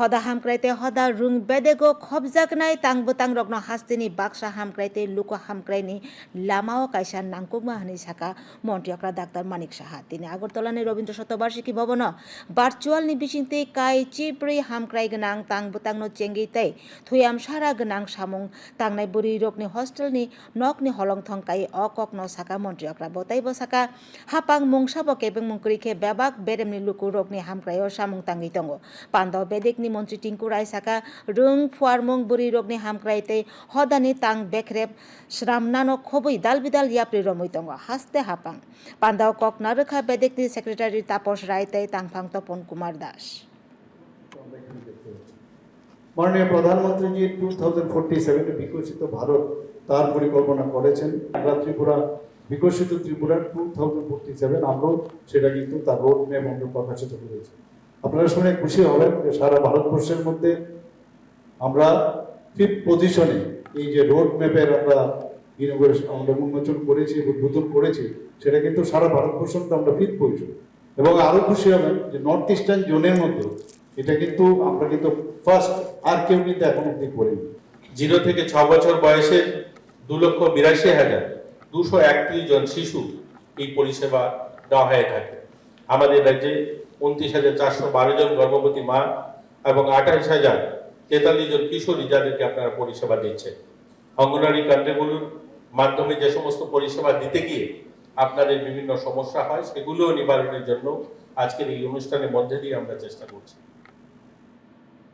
হদা হামক্রাইতে হদা রুং বেদেগো খবজাকনাই তাংবো তাং রগ্ন হাস্তিনি, বাক্সা হামক্রাইতে লুকো হামক্রাইনি, লামাও কাইসা নাংকুমা হানি শাখা মন্ত্রীকরা ডাক্তার মানিক সাহা। তিনি আগরতলানি রবীন্দ্র শতবার্ষিকী ভবন ভার্চুয়াল নি নিবিসিংতে কাই চিপ্রি হামক্রাই গনাং তাংবো তাংনো চেঙ্গি তাই থুয়াম সারা গনাং সামুং তাংনাই বুড়ি রোগনি হস্টেল নি নক নি হলং থং কাই অকক ন শাখা মন্ত্রীকরা বতাইব শাখা। হাপাং মংসাবক এবং মুংকুরিখে ব্যাবাক বেরেমনি লুকু রোগনি হামক্রাই ও সামুং তাঙ্গি তঙ্গ। পান্ডব বেদেকনি मन्त्री टिंकु रायसाका रों फुवारमुं बुरि रोगनि हामक्राइते हदानि तां बेख्रेब श्रामनानो खबै दाल बिदाल याप्रि रमै दङ हास्ते हापां पान्दाव कक नारोखा बेदेकनि सेक्रेटारि तापस रायते तांफां तपन कुमार दास মাননীয় প্রধানমন্ত্রীজি টু থাউজেন্ড ফোরটি সেভেনে বিকশিত ভারত তার পরিকল্পনা করেছেন আমরা ত্রিপুরা বিকশিত Tripura two thousand forty seven আমরাও সেটা কিন্তু তার রোড ম্যাপ আমরা প্রকাশিত করেছি আপনারা শুনে খুশি হবেন যে সারা ভারতবর্ষের মধ্যে আমরা ফিফথ পজিশনে এই যে রোড ম্যাপের আমরা ইনোগ্রেশন আমরা উন্মোচন করেছি, উদ্বোধন করেছি, সেটা কিন্তু সারা ভারতবর্ষের মধ্যে আমরা ফিফথ পজিশন এবং আরও খুশি হবেন যে নর্থ ইস্টার্ন জোনের মধ্যে এটা কিন্তু আমরা কিন্তু ফার্স্ট আর কেউ কিন্তু এখন অব্দি করিনি। জিরো থেকে ছ বছর বয়সে দু লক্ষ বিরাশি হাজার দুশো একত্রিশ জন শিশু এই পরিষেবা দেওয়া হয়ে থাকে। আমাদের রাজ্যে উনত্রিশ হাজার চারশো বারো জন গর্ভবতী মা এবং আঠাশ হাজার তেতাল্লিশ জন কিশোরী যাদেরকে আপনারা পরিষেবা দিচ্ছেন। অঙ্গনারী কেন্দ্রগুলোর মাধ্যমে যে সমস্ত পরিষেবা দিতে গিয়ে আপনাদের বিভিন্ন সমস্যা হয় সেগুলো নিবারণের জন্য আজকের এই অনুষ্ঠানের মধ্যে দিয়ে আমরা চেষ্টা করছি।